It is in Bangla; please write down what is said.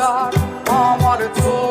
সর্দার আমার চোখ